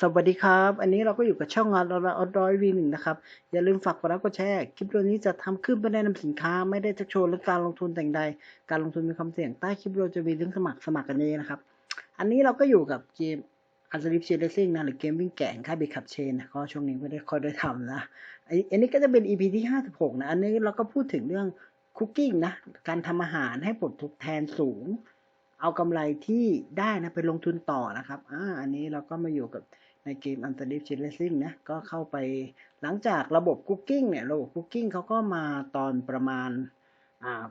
สวัสดีครับ อันนี้เราก็อยู่กับช่องงานเราออดรอยวีหนึ่งนะครับ อย่าลืมฝากกดไลค์กดแชร์ คลิปวิดีโอนี้จะทำขึ้นเพื่อแนะนำสินค้า ไม่ได้จะโชว์หรือการลงทุนแต่งใด การลงทุนมีความเสี่ยง ใต้คลิปวิดีโอจะมีลิงก์สมัครสมัครกันเองนะครับ อันนี้เราก็อยู่กับเกมอันสลิปเชนเลซิ่งนะ หรือเกมวิ่งแก่งค่าบีขับเชนนะก็ช่วงนี้ไม่ได้ค่อยได้ทำนะ อันนี้ก็จะเป็น EP ที่ห้าสิบหกนะ อันนี้เราก็พูดถึงเรื่องคุกกิ้งนะ การทำอาหารให้ผลทดแทนสูง เอากำไรที่ได้นะไปลงทุนต่อนะครับอ่าอันนี้เราก็มาอยู่กับในเกม u n t e r d eep c h a s i n g นะ ก็เข้าไปหลังจากระบบคุกกิ้งเนี่ย ระบบคุกกิ้งเขาก็มาตอนประมาณอ่า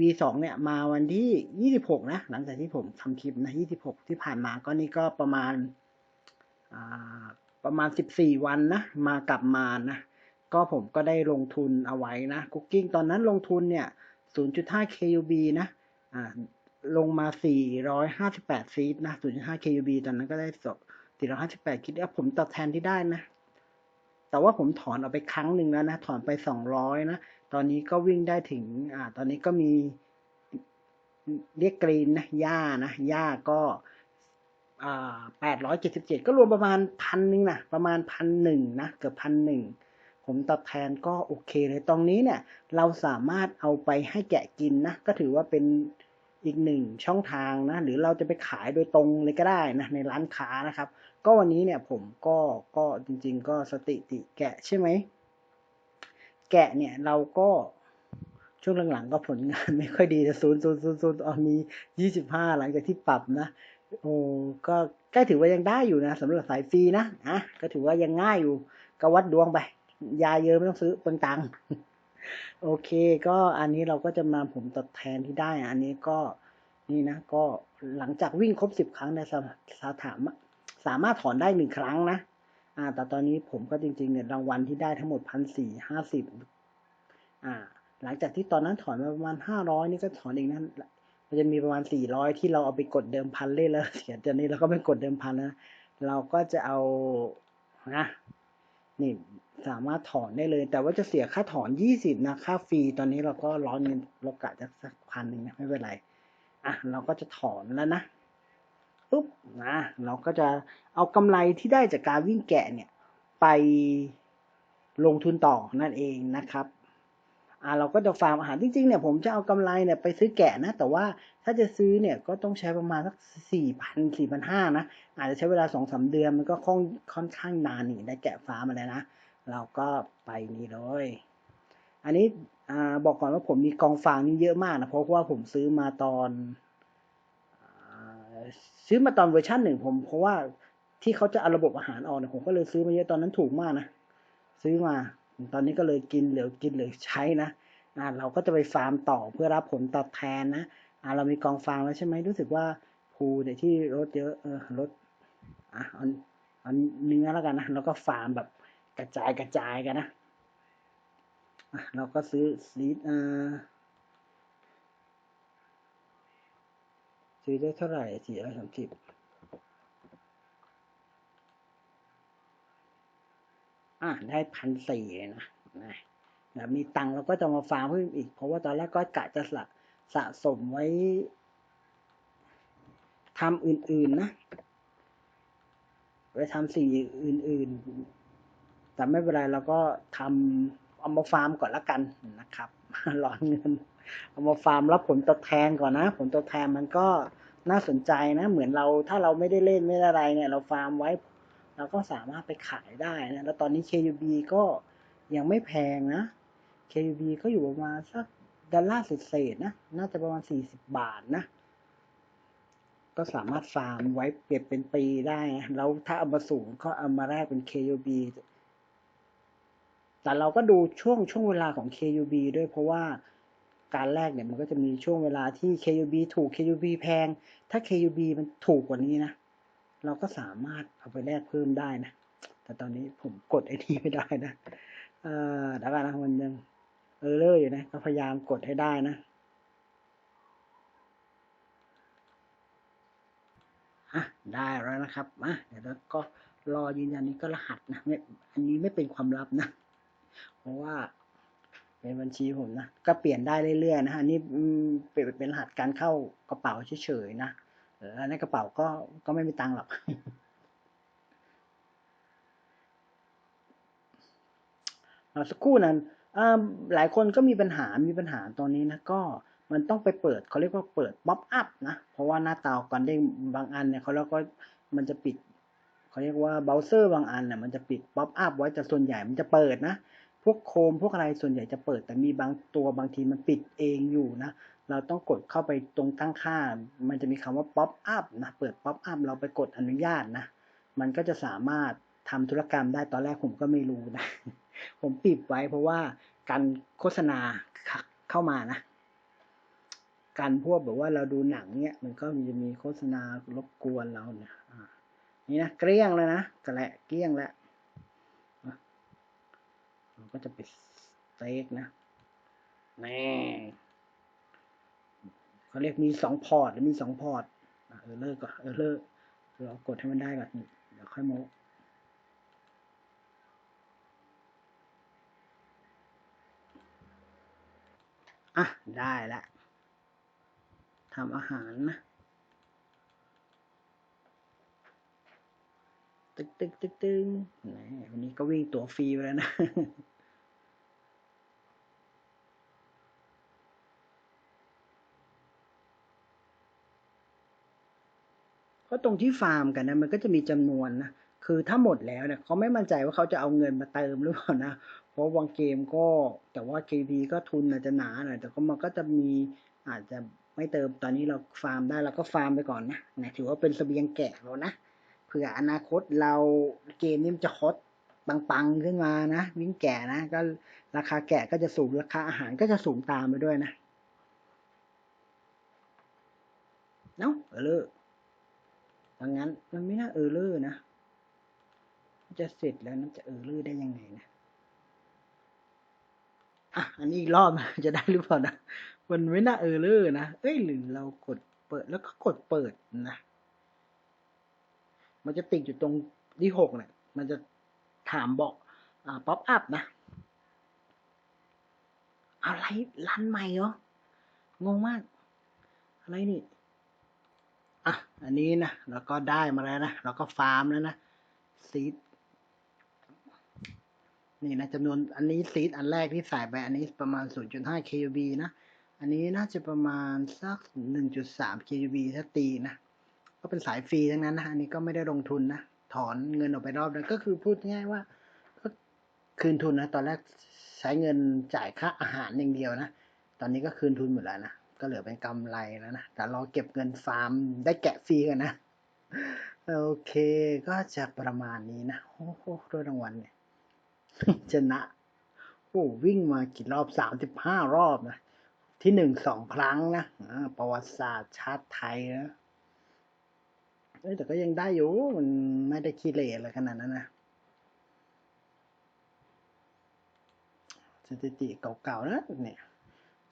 V2 เนี่ยมาวันที่ 26 นะ หลังจากที่ผมทำคลิปนะ 26 ที่ผ่านมาก็นี่ก็ประมาณอ่าประมาณ 14 วันนะ มากลับมานะ ก็ผมก็ได้ลงทุนเอาไว้นะคุกกิ้งตอนนั้นลงทุนเนี่ย 0.5 KUB นะ อ่า ลงมา 458 ซีดนะ 0.5 KUB ตอนนั้นก็ได้ส458 คิดว่าผมตอบแทนที่ได้นะ แต่ว่าผมถอนออกไปครั้งหนึ่งแล้วนะ ถอนไป 200 นะ ตอนนี้ก็วิ่งได้ถึง อ่า ตอนนี้ก็มีเรียกกรีนนะหญ้านะหญ้าก็อ่า877 ก็รวมประมาณพันหนึ่งนะ ประมาณพันหนึ่งนะ เกือบพันหนึ่งผมตอบแทนก็โอเคเลย ตรงนี้เนี่ย เราสามารถเอาไปให้แกะกินนะ ก็ถือว่าเป็น อีกหนึ่งช่องทางนะหรือเราจะไปขายโดยตรงเลยก็ได้นะในร้านค้านะครับ ก็วันนี้เนี่ยผมก็ก็จริง ๆ ก็สติติแกะใช่ไหมแกะเนี่ยเราก็ช่วงหลังๆก็ผลงานไม่ค่อยดีแต่ศูนย์ศูนย์ศูนย์ศูนย์เอามียี่สิบห้าหลังจากที่ปรับนะโอ้ก็ใกล้ถือว่ายังได้อยู่นะสำหรับสายฟรีนะอะก็ถือว่ายังง่ายอยู่ก็วัดดวงไปยาเยอะไม่ต้องซื้อเปลืองตังค์ โอเค ก็อันนี้เราก็จะมาผมตอบแทนที่ได้ อันนี้ก็นี่นะ ก็หลังจากวิ่งครบสิบครั้งในสสถามสามารถถอนได้หนึ่งครั้งนะอ่า แต่ตอนนี้ผมก็จริงๆเนี่ยรางวัลที่ได้ทั้งหมดพันสี่ห้าสิบอ่า หลังจากที่ตอนนั้นถอนมาประมาณห้าร้อยนี่ก็ถอนเอีกนั้นมันจะมีประมาณสี่ร้อยที่เราเอาไปกดเดิมพันเล่นแล้วเสียตอนนี้เราก็ไม่กดเดิมพันนะเราก็จะเอานะนี่ สามารถถอนได้เลย แต่ว่าจะเสียค่าถอนยี่สิบนะ ค่าฟรี ตอนนี้เราก็ร้อนเงินเรากะจะสักพันหนึ่งนะไม่เป็นไร อะ เราก็จะถอนแล้วนะปุ๊บนะเราก็จะเอากำไรที่ได้จากการวิ่งแกะเนี่ย ไปลงทุนต่อนั่นเองนะครับอ่าเราก็จะฟาร์มอาหารจริงๆเนี่ยผมจะเอากำไรเนี่ยไปซื้อแกะนะ แต่ว่าถ้าจะซื้อเนี่ยก็ต้องใช้ประมาณสักสี่พันสี่พันห้านะ อาจจะใช้เวลาสองสาเดือนมันก็ค่อนค่อนข้างนานนี่ได้แกะฟาร์มมาแล้วนะ เราก็ไปนี่เลย อันนี้อบอกก่อนว่าผมมีกองฟางนี่เยอะมากนะ เพราะว่าผมซื้อมาตอนซื้อมาตอนเวอร์ชันหนึ่งผม เพราะว่าที่เขาจะเอาระบบอาหารออกเนี่ยผมก็เลยซื้อมาเยอะตอนนั้นถูกมากนะซื้อมา ตอนนี้ก็เลยกินเหลือกินเหลือใช้นะอ่าเราก็จะไปฟาร์มต่อเพื่อรับผลตอบแทนนะอ่าเรามีกองฟางแล้วใช่ไหมรู้สึกว่าภูเนี่ยที่รถเยอะเออรถอะเอาเอาเนื้อแล้วกันนะแล้วก็ฟาร์มแบบ กระจายกระจายกันนะเราก็ซื้อซีดซื้อได้เท่าไหร่สี่ร้อยสามสิบอะได้พันสี่เลยนะนะนะมีตังเราก็จะมาฟาร์มเพิ่มอีก เพราะว่าตอนแรกก็กะจะสะสะสมไว้ทำอื่นๆนะไปทำสิ่งอื่นๆ แต่ไม่เป็นไรเราก็ทำเอามาฟาร์มก่อนละกันนะครับหลอนเงินเอามาฟาร์มรับผลตอบแทนก่อนนะ ผลตอบแทนมันก็น่าสนใจนะ เหมือนเราถ้าเราไม่ได้เล่นไม่ได้อะไรเนี่ย เราฟาร์มไว้ เราก็สามารถไปขายได้นะแล้วตอนนี้ KUB ก็ยังไม่แพงนะ KUB ก็อยู่ประมาณสักดอลลาร์เศษๆนะ น่าจะประมาณสี่สิบบาทนะ ก็สามารถฟาร์มไว้เก็บเป็นปีได้นะแล้วถ้าเอามาสูงก็เอามาแลกเป็น KUB แต่เราก็ดูช่วงช่วงเวลาของ KUB ด้วยเพราะว่าการแลกเนี่ยมันก็จะมีช่วงเวลาที่ KUB ถูก KUB แพง ถ้า KUB มันถูกกว่านี้นะ เราก็สามารถเอาไปแลกเพิ่มได้นะ แต่ตอนนี้ผมกดไอ้นี่ไม่ได้นะ เอ่อดี๋ยวกันะมันยังเออเลอร์อยู่นะ ก็พยายามกดให้ได้นะอะได้แล้วนะครับอะเดี๋ยวก็รอยืนยันนี้ก็รหัสนะไม่อันนี้ไม่เป็นความลับนะ เพราะว่าเป็นบัญชีผมนะก็เปลี่ยนได้เรื่อยๆนะฮะนี่เป็นเป็นรหัสการเข้ากระเป๋าเฉยๆนะแล้วในกระเป๋าก็ก็ไม่มีตังค์หรอกเราสักครู่นั้นหลายคนก็มีปัญหา มีปัญหาตอนนี้นะ ก็มันต้องไปเปิดเขาเรียกว่าเปิดป๊อปอัพนะ เพราะว่าหน้าตาก่อนเด้งบางอันเนี่ยเขาแล้วก็มันจะปิดเขาเรียกว่าเบราว์เซอร์บางอันเนี่ยมันจะปิดป๊อปอัพไว้แต่ส่วนใหญ่มันจะเปิดนะ พวกโคมพวกอะไรส่วนใหญ่จะเปิด แต่มีบางตัวบางทีมันปิดเองอยู่นะ เราต้องกดเข้าไปตรงตั้งค่า มันจะมีคำว่าป๊อปอัพนะ เปิดป๊อปอัพเราไปกดอนุญาตนะ มันก็จะสามารถทำธุรกรรมได้ตอนแรกผมก็ไม่รู้นะ ผมปิดไว้เพราะว่าการโฆษณาเข้ามานะการพวกแบบว่าเราดูหนังเนี่ยมันก็จะมีโฆษณารบกวนเราเนี่ยนี่นะเกลี้ยงเลยนะกระแหละเกลี้ยงแล้ว ก็จะไปสเต็กนะแน่เขาเรียกมีสองพอร์ตหรือมีสองพอร์ตเออเลิกก่อนเออเลิกเรากดให้มันได้ก่อนเดี๋ยวค่อยโมอะ ได้ละทำอาหารนะ ตึกตึกตึกตึงแหมวันนี้ก็วิ่งตัวฟรีไปแล้วนะ เพราะตรงที่ฟาร์มกันนะมันก็จะมีจำนวนนะคือถ้าหมดแล้วเนี่ยเขาไม่มั่นใจว่าเขาจะเอาเงินมาเติมหรือเปล่านะเพราะบางเกมก็แต่ว่า KP ก็ทุนอาจจะหนาหน่อยแต่ก็มันก็จะมีอาจจะไม่เติมตอนนี้เราฟาร์มได้เราก็ฟาร์มไปก่อนนะนะถือว่าเป็นสเสบียงแกะเรานะเผื่ออนาคตเราเกมนี้มันจะฮอตปังๆขึ้นมานะวิ่งแก่นะ ก็ราคาแกะก็จะสูงราคาอาหารก็จะสูงตามไปด้วยนะเนาะเออเลอ ดังนั้นมันไม่น่าเออเลอร์นะจะเสร็จแล้วนจะเออเลอร์ได้ยังไงนะอะอันนี้อีกรอบจะได้หรือเปล่านะมันไม่น่าเออเลอร์นะเอ้ยหรือเรากดเปิดแล้วก็กดเปิดนะมันจะติดอยู่ตรงที่หกเนี่ยมันจะถามบอกอ่าป๊อปอัพนะอะไรรันใหม่เหรองงมาก อะไรนี่ อะ อันนี้นะแล้วก็ได้มาแล้วนะแล้วก็ฟาร์มแล้วนะซีดนี่นะจำนวนอันนี้ซีดอันแรกที่ใส่ไปอันนี้ประมาณ 0.5 KUB นะ อันนี้น่าจะประมาณสัก 1.3 KUB ถ้าตีนะ ก็เป็นสายฟรีทั้งนั้นนะ อันนี้ก็ไม่ได้ลงทุนนะ ถอนเงินออกไปรอบแล้วก็คือพูดง่ายว่า ก็คืนทุนนะ ตอนแรกใช้เงินจ่ายค่าอาหารอย่างเดียวนะ ตอนนี้ก็คืนทุนหมดแล้วนะ ก็เหลือเป็นกำไรแล้วนะ แต่รอเก็บเงินฟาร์มได้แกะฟรีกันนะ โอเคก็จะประมาณนี้นะ โอ้โหด้วยรางวัลเนี่ยชนะโอ้วิ่งมากี่รอบสามสิบห้ารอบนะ ที่หนึ่งสองครั้งนะประวัติศาสตร์ชาติไทยนะแต่ก็ยังได้อยู่ มันไม่ได้ขี้เหร่อะไรขนาดนั้นนะสถิติเก่าๆนะเนี่ย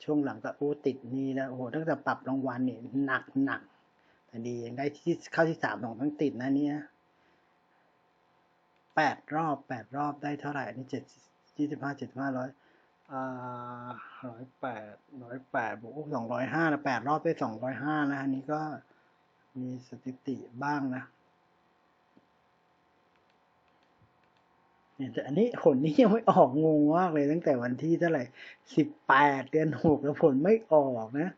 ช่วงหลังก็โอ้ติดนี่แล้วโอ้โหตั้งแต่ปรับรางวัลเนี่ยหนักหนักแต่ดียังได้ที่เข้าที่สามของทั้งติดนะเนี่ยแปดรอบแปดรอบได้เท่าไหร่นี่เจ็ดยี่สิบห้าเจ็ดห้าร้อยอ่าร้อยแปดร้อยแปดบวกสองร้อยห้านะแปดรอบได้สองร้อยห้านะอันนี้ก็มีสถิติบ้างนะ เนี่ยแต่อันนี้ผลนี้ยังไม่ออกงงมากเลยตั้งแต่วันที่เท่าไหร่สิบแปดเดือนหกแล้วผลไม่ออกนะ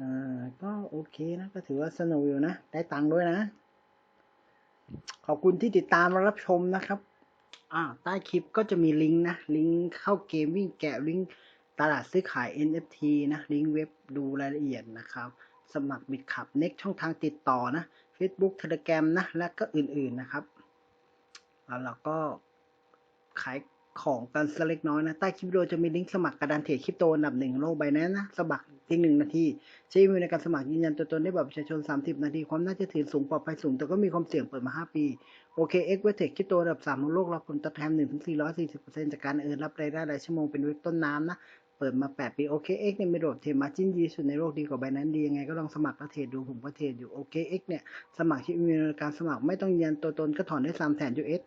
อ่าก็โอเคนะ ก็ถือว่าสนุกอยู่นะ ได้ตังค์ด้วยนะ ขอบคุณที่ติดตามและรับชมนะครับ อ่า ใต้คลิปก็จะมีลิงก์นะ ลิงก์เข้าเกมวิ่งแกะลิงก์ตลาดซื้อขาย NFT นะ ลิงก์เว็บดูรายละเอียดนะครับ สมัครบิดขับเน็กช่องทางติดต่อนะ Facebook Telegram นะ และก็อื่นๆนะครับ แล้วเราก็ขายของกันสักเล็กน้อยนะ ใต้คลิปวิดีโอจะมีลิงก์สมัครกระดานเทรดคริปโตอันดับหนึ่งโลกใบนั้นนะ สมัครเพียงหนึ่งนาที ใช้เมลในการสมัครยืนยันตัวตนได้แบบประชาชน 30 นาที ความน่าเชื่อถือสูงปลอดภัยสูง แต่ก็มีความเสี่ยงเปิดมา 5 ปี โอเคเอ็กเวทเทคคริปโตอันดับ3ของโลกรับผลตอบแทน1ถึง440%จากการเอินรับรายได้รายชั่วโมงเป็นเว็บต้นน้ำนะ เปิดมา 8 ปี โอเคเอ็กเนี่ยมีโดดเทรดมาจิ้นดีสุดในโลกดีกว่าใบนั้นดียังไงก็ลองสมัครแล้วเทรดดูผมก็เทรดอยู่โอเคเอ็กเนี่ยสมัครที่อีการสมัครไม่ต้องยันตัวตนก็ถอนได้3แสนยูเอส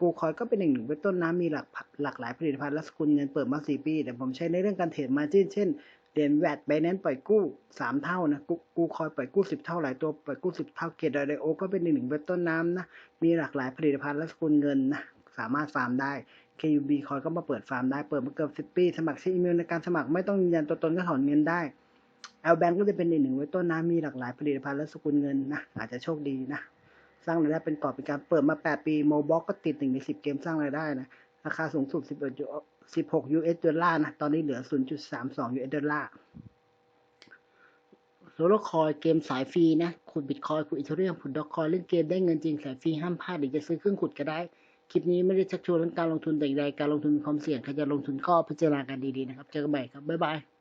กูคอยก็เป็นหนึ่งหนึ่งเว็บต้นน้ำมีหลักหลากหลายผลิตภัณฑ์และสกุลเงินเปิดมาสี่ปี แต่ผมใช้ในเรื่องการเทรดมาจิ้นเช่นเหรียญแวดไบแนนปล่อยกู้สามเท่านะกูกูคอยปล่อยกู้สิบเท่าหลายตัวปล่อยกู้สิบเท่าเกตไดโอก็เป็นหนึ่งเว็บต้นน้ำนะมีหลากหลายผลิตภัณฑ์และสกุลเงินนะ สามารถฟาร์มได้ KUB คอยก็มาเปิดฟาร์มได้ เปิดมาเกือบสิบปี สมัครใช้อีเมลในการสมัครไม่ต้องยืนยันตัวตนก็ถอนเงินได้ L Bank ก็จะเป็นอีกหนึ่งไว้ต้นน้ำมีหลากหลายผลิตภัณฑ์และสกุลเงินนะอาจจะโชคดีนะ สร้างรายได้เป็นกอบเป็นการเปิดมา 8 ปีโมบ็อกก็ติดหนึ่งใน 10 เกมสร้างรายได้นะราคาสูงสุด11 16 US ดอลลาร์นะตอนนี้เหลือ 0.32 US ดอลลาร์โซโลคอยเกมสายฟรีนะขุดบิตคอยขุดอีเทเรียมขุดดอกคอยเล่นเกมได้เงินจริงสายฟรีห้ามพลาดหรือจะซื้อเครื่องขุดก็ได้ คลิปนี้ไม่ได้ชักชวนเรื่องการลงทุนแต่อย่างใดการลงทุนมีความเสี่ยงใครจะลงทุนก็พิจารณากันดีๆนะครับ เจอกันใหม่ครับ บ๊ายบาย